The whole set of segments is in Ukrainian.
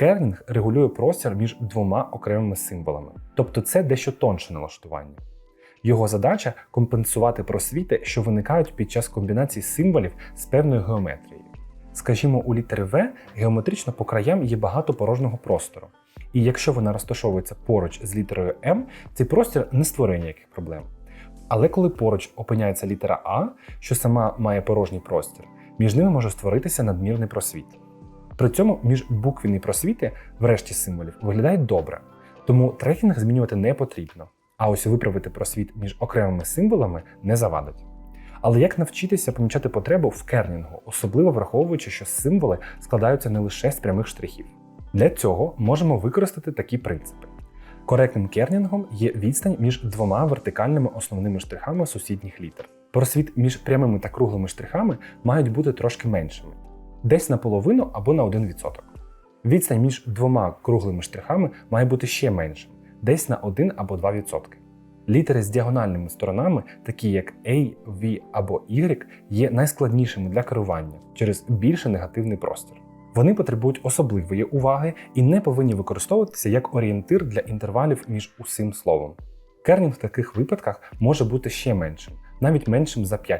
Кернінг регулює простір між двома окремими символами, тобто це дещо тонше налаштування. Його задача компенсувати просвіти, що виникають під час комбінації символів з певною геометрією. Скажімо, у літери В геометрично по краям є багато порожнього простору. І якщо вона розташовується поруч з літерою М, цей простір не створює ніяких проблем. Але коли поруч опиняється літера А, що сама має порожній простір, між ними може створитися надмірний просвіт. При цьому міжбуквенні просвіти в решті символів виглядають добре, тому трекінг змінювати не потрібно. А ось виправити просвіт між окремими символами не завадить. Але як навчитися помічати потребу в кернінгу, особливо враховуючи, що символи складаються не лише з прямих штрихів? Для цього можемо використати такі принципи. Коректним кернінгом є відстань між двома вертикальними основними штрихами сусідніх літер. Просвіт між прямими та круглими штрихами мають бути трошки меншими, десь наполовину або на 1%. Відстань між двома круглими штрихами має бути ще меншим, десь на 1 або 2%. Літери з діагональними сторонами, такі як A, V або Y, є найскладнішими для керування через більше негативний простір. Вони потребують особливої уваги і не повинні використовуватися як орієнтир для інтервалів між усім словом. Кернінг в таких випадках може бути ще меншим, навіть меншим за 5%.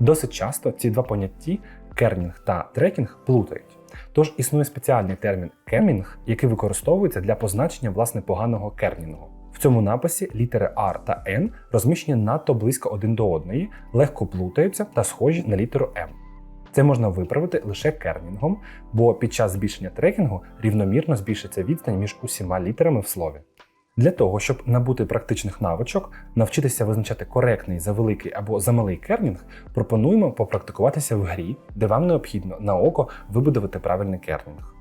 Досить часто ці два понятті кернінг та трекінг плутають. Тож існує спеціальний термін кемінг, який використовується для позначення власне поганого кернінгу. В цьому написі літери R та N розміщені надто близько один до одної, легко плутаються та схожі на літеру M. Це можна виправити лише кернінгом, бо під час збільшення трекінгу рівномірно збільшиться відстань між усіма літерами в слові. Для того, щоб набути практичних навичок, навчитися визначати коректний завеликий або замалий кернінг, пропонуємо попрактикуватися в грі, де вам необхідно на око вибудувати правильний кернінг.